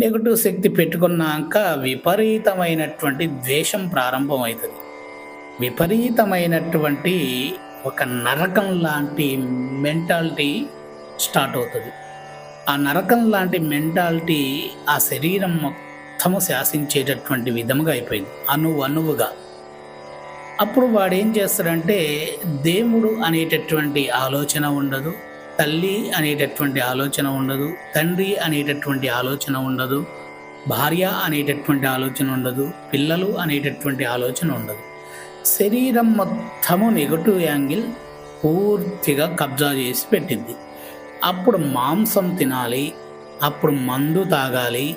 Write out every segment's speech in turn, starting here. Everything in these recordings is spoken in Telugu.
నెగటివ్ శక్తి పెట్టుకున్నాక విపరీతమైనటువంటి ద్వేషం ప్రారంభమవుతుంది. విపరీతమైనటువంటి ఒక నరకం లాంటి మెంటాలిటీ స్టార్ట్ అవుతుంది. ఆ నరకం లాంటి మెంటాలిటీ ఆ శరీరం మొత్తము శాసించేటటువంటి విధముగా అయిపోయింది. అణువు అణువుగా. అప్పుడు వాడు ఏం చేస్తాడంటే దేవుడు అనేటటువంటి ఆలోచన ఉండదు. తల్లి అనేటటువంటి ఆలోచన ఉండదు తండ్రి అనేటటువంటి ఆలోచన ఉండదు భార్య అనేటటువంటి ఆలోచన ఉండదు పిల్లలు అనేటటువంటి ఆలోచన ఉండదు. శరీరం మొత్తము నెగటివ్ యాంగిల్ పూర్తిగా కబ్జా చేసి పెట్టింది. అప్పుడు మాంసం తినాలి అప్పుడు మందు తాగాలి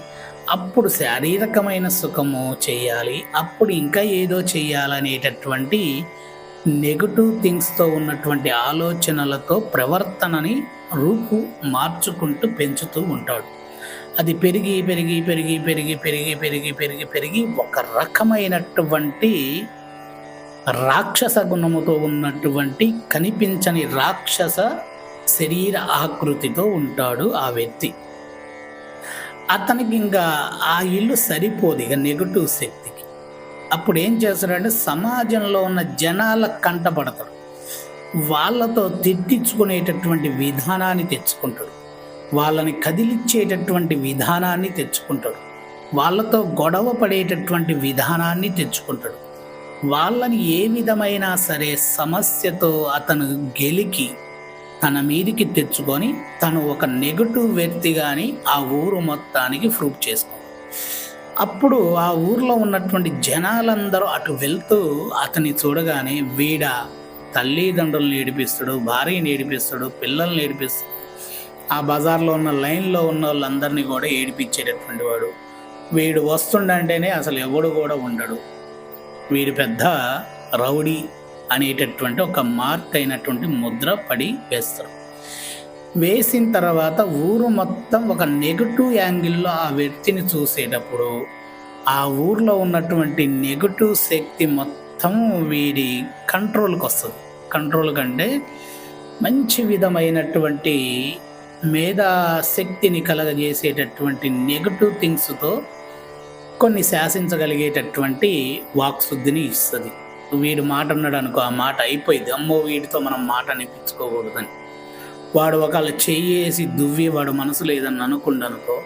అప్పుడు శారీరకమైన సుఖము చేయాలి అప్పుడు ఇంకా ఏదో చేయాలనేటటువంటి నెగటివ్ థింగ్స్తో ఉన్నటువంటి ఆలోచనలతో ప్రవర్తనని రూపు మార్చుకుంటూ పెంచుతూ ఉంటాడు. అది పెరిగి పెరిగి పెరిగి పెరిగి పెరిగి పెరిగి పెరిగి పెరిగి ఒక రకమైనటువంటి రాక్షస గుణముతో ఉన్నటువంటి కనిపించని రాక్షస శరీర ఆకృతితో ఉంటాడు ఆ వ్యక్తి. అతనికి ఇంకా ఆ ఇల్లు సరిపోదు ఇక నెగటివ్ శక్తికి. అప్పుడు ఏం చేస్తాడంటే సమాజంలో ఉన్న జనాల కంటపడతాడు వాళ్ళతో తిట్టించుకునేటటువంటి విధానాన్ని తెచ్చుకుంటాడు. వాళ్ళని కదిలిచ్చేటటువంటి విధానాన్ని తెచ్చుకుంటాడు. వాళ్ళతో గొడవ పడేటటువంటి విధానాన్ని తెచ్చుకుంటాడు. వాళ్ళని ఏ విధమైన సరే సమస్యతో అతను గెలికి తన మీదికి తెచ్చుకొని తను ఒక నెగటివ్ వ్యక్తిగాని ఆ ఊరు మొత్తానికి ప్రూఫ్ చేసుకోవాలి. అప్పుడు ఆ ఊర్లో ఉన్నటువంటి జనాలందరూ అటు వెళ్తూ అతన్ని చూడగానే వీడ తల్లిదండ్రులను ఏడిపిస్తాడు భార్యని ఏడిపిస్తాడు పిల్లల్ని ఏడిపిస్తాడు. ఆ బజార్లో ఉన్న లైన్లో ఉన్న వాళ్ళందరినీ కూడా ఏడిపించేటటువంటి వాడు. వీడు వస్తుండంటేనే అసలు ఎవడు కూడా ఉండడు. వీడు పెద్ద రౌడీ అనేటటువంటి ఒక మార్క్ అయినటువంటి ముద్ర పడి వేస్తారు. వేసిన తర్వాత ఊరు మొత్తం ఒక నెగటివ్ యాంగిల్లో ఆ వ్యక్తిని చూసేటప్పుడు ఆ ఊర్లో ఉన్నటువంటి నెగటివ్ శక్తి మొత్తం వీడి కంట్రోల్కి వస్తుంది. కంట్రోల్ కంటే మంచి విధమైనటువంటి మేధా శక్తిని కలగజేసేటటువంటి నెగటివ్ థింగ్స్తో కొన్ని శాసించగలిగేటటువంటి వాక్శుద్ధిని ఇస్తుంది. వీడు మాట అన్నాడు అనుకో ఆ మాట అయిపోయింది. అమ్మో వీడితో మనం మాట అనిపించుకోకూడదని. వాడు ఒకళ్ళు చెయ్యేసి దువ్వి వాడు మనసు లేదని అనుకుండనుకో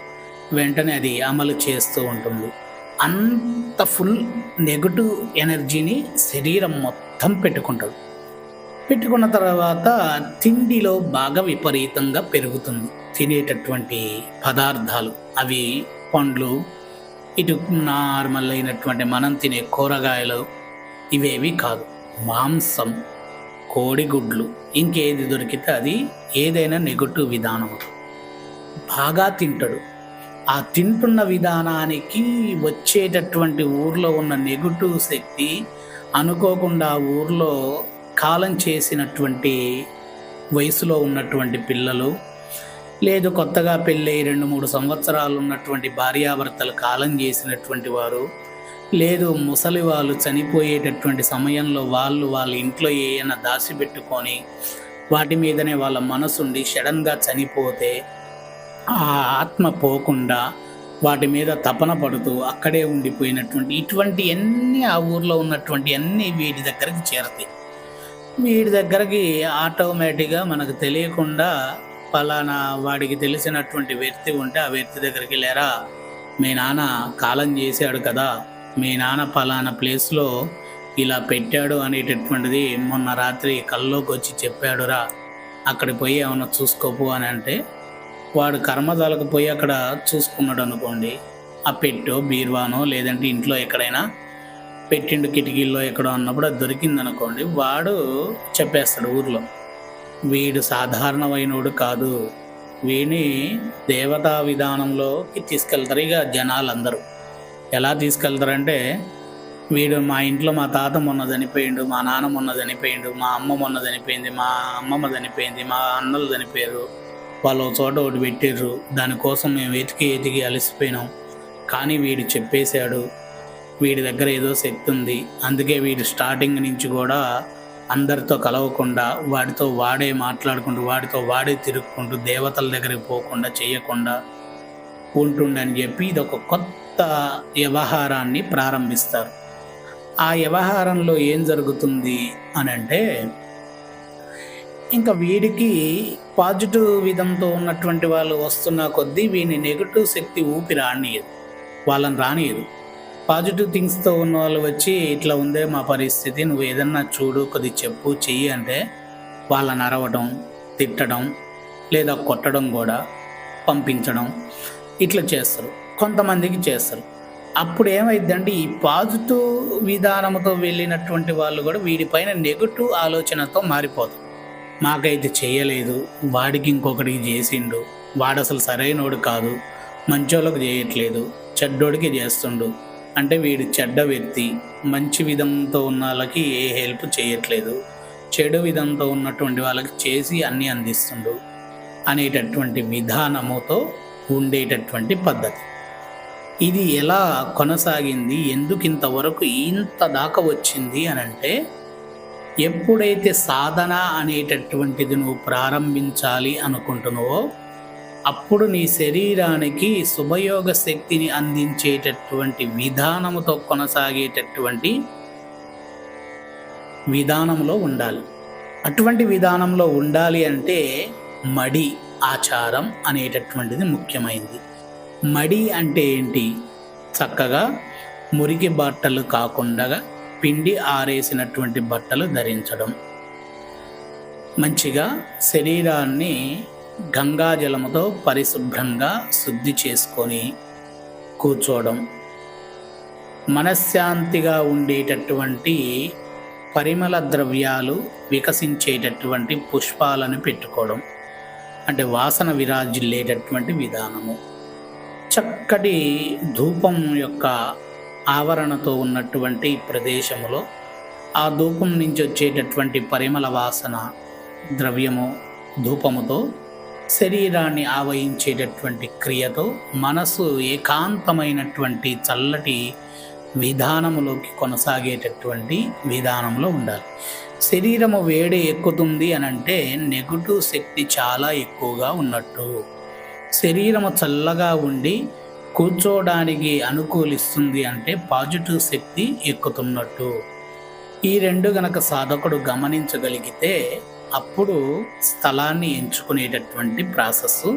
వెంటనే అది అమలు చేస్తూ ఉంటుంది. అంత ఫుల్ నెగటివ్ ఎనర్జీని శరీరం మొత్తం పెట్టుకుంటాడు పెట్టుకున్న తర్వాత తిండిలో బాగా విపరీతంగా పెరుగుతుంది. తినేటటువంటి పదార్థాలు అవి పండ్లు ఇటు నార్మల్ అయినటువంటి మనం తినే కూరగాయలు ఇవేవి కాదు. మాంసం. కోడిగుడ్లు. ఇంకేది దొరికితే అది ఏదైనా నెగటివ్ విధానం బాగా తింటాడు. ఆ తింటున్న విధానానికి వచ్చేటటువంటి ఊర్లో ఉన్న నెగటివ్ శక్తి అనుకోకుండా ఊర్లో కాలం చేసినటువంటి వయసులో ఉన్నటువంటి పిల్లలు లేదు కొత్తగా పెళ్ళై రెండు మూడు సంవత్సరాలు ఉన్నటువంటి భార్యాభర్తలు కాలం చేసినటువంటి వారు లేదు ముసలి వాళ్ళు చనిపోయేటటువంటి సమయంలో వాళ్ళు వాళ్ళ ఇంట్లో ఏమైనా దాచిపెట్టుకొని వాటి మీదనే వాళ్ళ మనసుండి సడన్గా చనిపోతే ఆ ఆత్మ పోకుండా వాటి మీద తపన పడుతూ అక్కడే ఉండిపోయినటువంటి ఇటువంటి అన్ని ఆ ఊర్లో ఉన్నటువంటి అన్నీ వీటి దగ్గరికి చేరతాయి. వీటి దగ్గరికి ఆటోమేటిక్గా మనకు తెలియకుండా పలానా వాడికి తెలిసినటువంటి వ్యక్తి ఉంటే ఆ వ్యక్తి దగ్గరికి లేరా మీ నాన్న కాలం చేశాడు కదా మీ నాన్న పలానా ప్లేస్లో ఇలా పెట్టాడు అనేటటువంటిది మొన్న రాత్రి కల్లోకి వచ్చి చెప్పాడురా. అక్కడికి పోయి ఏమైనా చూసుకోపు అని అంటే వాడు కర్మదాలకు పోయి అక్కడ చూసుకున్నాడు అనుకోండి. ఆ పెట్టో బీర్వానో లేదంటే ఇంట్లో ఎక్కడైనా పెట్టిండు కిటికీల్లో ఎక్కడో అన్నప్పుడు అది దొరికింది అనుకోండి వాడు చెప్పేస్తాడు ఊర్లో. వీడు సాధారణమైనోడు కాదు. వీడిని దేవతా విధానంలోకి తీసుకెళ్తారు ఇక జనాలందరూ. ఎలా తీసుకెళ్తారంటే వీడు మా ఇంట్లో మా తాత మొన్న చనిపోయిండు మా నాన్న మొన్న చనిపోయిండు మా అమ్మ మొన్న చనిపోయింది మా అమ్మమ్మ చనిపోయింది మా అన్నలు చనిపోయారు. వాళ్ళు ఒక చోట ఒకటి పెట్టిర్రు. దానికోసం మేము వెతికి వెతికి అలసిపోయినాం. కానీ వీడు చెప్పేశాడు వీడి దగ్గర ఏదో శక్తి ఉంది. అందుకే వీడు స్టార్టింగ్ నుంచి కూడా అందరితో కలవకుండా వాడితో వాడే మాట్లాడుకుంటూ వాడితో వాడే తిరుగుకుంటూ దేవతల దగ్గరికి పోకుండా చేయకుండా ఉంటుండని చెప్పి ఇది ఒక కొత్త కొత్త వ్యవహారాన్ని ప్రారంభిస్తారు. ఆ వ్యవహారంలో ఏం జరుగుతుంది అని అంటే ఇంకా వీడికి పాజిటివ్ విధంతో ఉన్నటువంటి వాళ్ళు వస్తున్న కొద్దీ వీని నెగిటివ్ శక్తి ఊపి రానియదు వాళ్ళని రానియదు. పాజిటివ్ థింగ్స్తో ఉన్న వాళ్ళు వచ్చి ఇట్లా ఉందే మా పరిస్థితి నువ్వు ఏదన్నా చూడు కొద్ది చెప్పు చెయ్యి అంటే వాళ్ళని అరవడం తిట్టడం లేదా కొట్టడం కూడా పంపించడం ఇట్లా చేస్తారు. కొంతమందికి చేస్తారు. అప్పుడు ఏమైందంటే ఈ పాజిటివ్ విధానంతో వెళ్ళినటువంటి వాళ్ళు కూడా వీడిపైన నెగటివ్ ఆలోచనతో మారిపోతారు. మాకైతే చేయలేదు వాడికి ఇంకొకటికి చేసిండు వాడు అసలు సరైనోడు కాదు మంచోళ్ళకి చేయట్లేదు చెడ్డోడికి చేస్తుండు. అంటే వీడు చెడ్డ వ్యక్తి మంచి విధంతో ఉన్న వాళ్ళకి ఏ హెల్ప్ చేయట్లేదు చెడు విధంతో ఉన్నటువంటి వాళ్ళకి చేసి అన్నీ అందిస్తుండు అనేటటువంటి విధానముతో ఉండేటటువంటి పద్ధతి. ఇది ఎలా కొనసాగింది? ఎందుకు ఇంతవరకు ఇంత దాకా వచ్చింది? అని అంటే ఎప్పుడైతే సాధన అనేటటువంటిది నువ్వు ప్రారంభించాలి అనుకుంటున్నావో అప్పుడు నీ శరీరానికి శుభయోగ శక్తిని అందించేటటువంటి విధానముతో కొనసాగేటటువంటి విధానంలో ఉండాలి. అటువంటి విధానంలో ఉండాలి అంటే మడి ఆచారం అనేటటువంటిది ముఖ్యమైనది మడి అంటే ఏంటి? చక్కగా మురికి బట్టలు కాకుండా పిండి ఆరేసినటువంటి బట్టలు ధరించడం. మంచిగా శరీరాన్ని గంగాజలముతో పరిశుభ్రంగా శుద్ధి చేసుకొని కూర్చోవడం. మనశ్శాంతిగా ఉండేటటువంటి పరిమళ ద్రవ్యాలు వికసించేటటువంటి పుష్పాలను పెట్టుకోవడం. అంటే వాసన విరాజిల్లేటటువంటి విధానము. చక్కటి ధూపం యొక్క ఆవరణతో ఉన్నటువంటి ప్రదేశములో ఆ ధూపం నుంచి వచ్చేటటువంటి పరిమళ వాసన ద్రవ్యము ధూపముతో శరీరాన్ని ఆవహించేటటువంటి క్రియతో మనసు ఏకాంతమైనటువంటి చల్లటి విధానములోకి కొనసాగేటటువంటి విధానంలో ఉండాలి. శరీరము వేడి ఎక్కుతుంది అని అంటే నెగటివ్ శక్తి చాలా ఎక్కువగా ఉన్నట్టు శరీరము చల్లగా ఉండి కూర్చోవడానికి అనుకూలిస్తుంది అంటే పాజిటివ్ శక్తి ఎక్కుతున్నట్టు. ఈ రెండు గనక సాధకుడు గమనించగలిగితే అప్పుడు స్థలాన్ని ఎంచుకునేటటువంటి ప్రాసెస్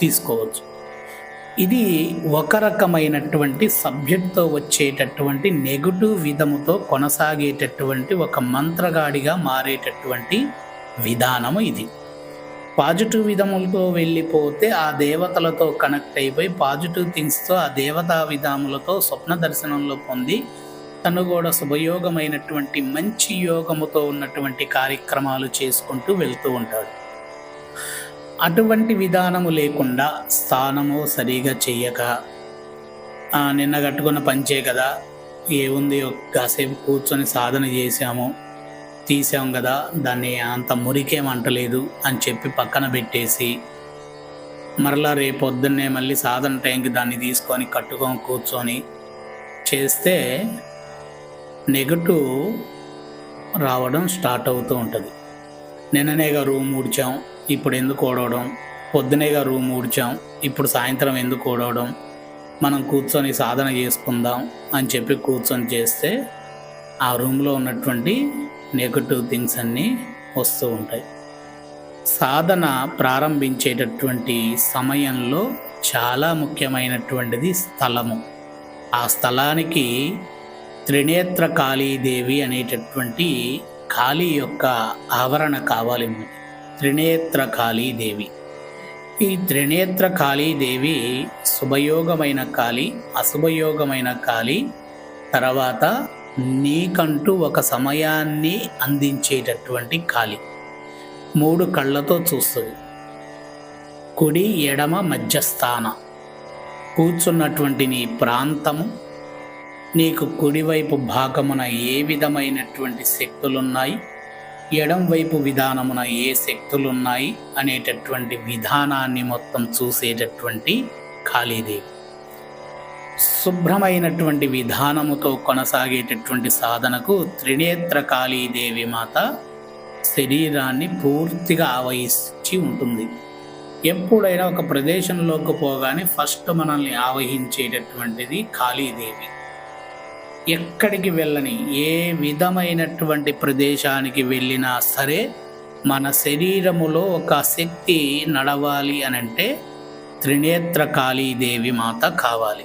తీసుకోవచ్చు. ఇది ఒక రకమైనటువంటి సబ్జెక్ట్తో వచ్చేటటువంటి నెగటివ్ విధముతో కొనసాగేటటువంటి ఒక మంత్రగాడిగా మారేటటువంటి విధానము ఇది. పాజిటివ్ విధములతో వెళ్ళిపోతే ఆ దేవతలతో కనెక్ట్ అయిపోయి పాజిటివ్ థింగ్స్తో ఆ దేవతా విధాములతో స్వప్న దర్శనంలో పొంది తను కూడా శుభయోగమైనటువంటి మంచి యోగముతో ఉన్నటువంటి కార్యక్రమాలు చేసుకుంటూ వెళ్తూ ఉంటాడు. అటువంటి విధానము లేకుండా స్థానము సరిగా చెయ్యక నిన్న కట్టుకున్న పంచే కదా ఏముంది కాసేపు కూర్చొని సాధన చేశాము. తీసాం కదా దాన్ని అంత మురికేమంటలేదు అని చెప్పి పక్కన పెట్టేసి మరలా రేపు పొద్దున్నే మళ్ళీ సాధన టైంకి దాన్ని తీసుకొని కట్టుకొని కూర్చొని చేస్తే నెగటివ్ రావడం స్టార్ట్ అవుతూ ఉంటుంది. నిన్ననేగా రూమ్ ఊడ్చాం ఇప్పుడు ఎందుకు ఓడవడం పొద్దునేగా రూమ్ ఊడ్చాం ఇప్పుడు సాయంత్రం ఎందుకు ఓడవడం మనం కూర్చొని సాధన చేసుకుందాం అని చెప్పి కూర్చొని చేస్తే ఆ రూమ్లో ఉన్నటువంటి నెగటివ్ థింగ్స్ అన్నీ వస్తూ ఉంటాయి. సాధన ప్రారంభించేటటువంటి సమయంలో చాలా ముఖ్యమైనటువంటిది స్థలము. ఆ స్థలానికి త్రినేత్ర కాళీదేవి అనేటటువంటి కాళీ యొక్క ఆవరణ కావాలి త్రినేత్ర కాళీదేవి ఈ త్రినేత్ర కాళీదేవి శుభయోగమైన కాళీ అశుభయోగమైన కాళీ తర్వాత నీకంటూ ఒక సమయాన్ని అందించేటటువంటి ఖాళీ. మూడు కళ్ళతో చూస్తుంది కుడి ఎడమ మధ్యస్థాన. కూర్చున్నటువంటి నీ ప్రాంతము నీకు కుడివైపు భాగమున ఏ విధమైనటువంటి శక్తులున్నాయి ఎడం వైపు విధానమున ఏ శక్తులున్నాయి అనేటటువంటి విధానాన్ని మొత్తం చూసేటటువంటి ఖాళీదేవి శుభ్రమైనటువంటి విధానముతో కొనసాగేటటువంటి సాధనకు త్రినేత్ర కాళీదేవి మాత శరీరాన్ని పూర్తిగా ఆవహించి ఉంటుంది. ఎప్పుడైనా ఒక ప్రదేశంలోకి పోగానే ఫస్ట్ మనల్ని ఆవహించేటటువంటిది కాళీదేవి ఎక్కడికి వెళ్ళని ఏ విధమైనటువంటి ప్రదేశానికి వెళ్ళినా సరే మన శరీరములో ఒక శక్తి నడవాలి అని అంటే త్రినేత్ర కాళీదేవి మాత కావాలి.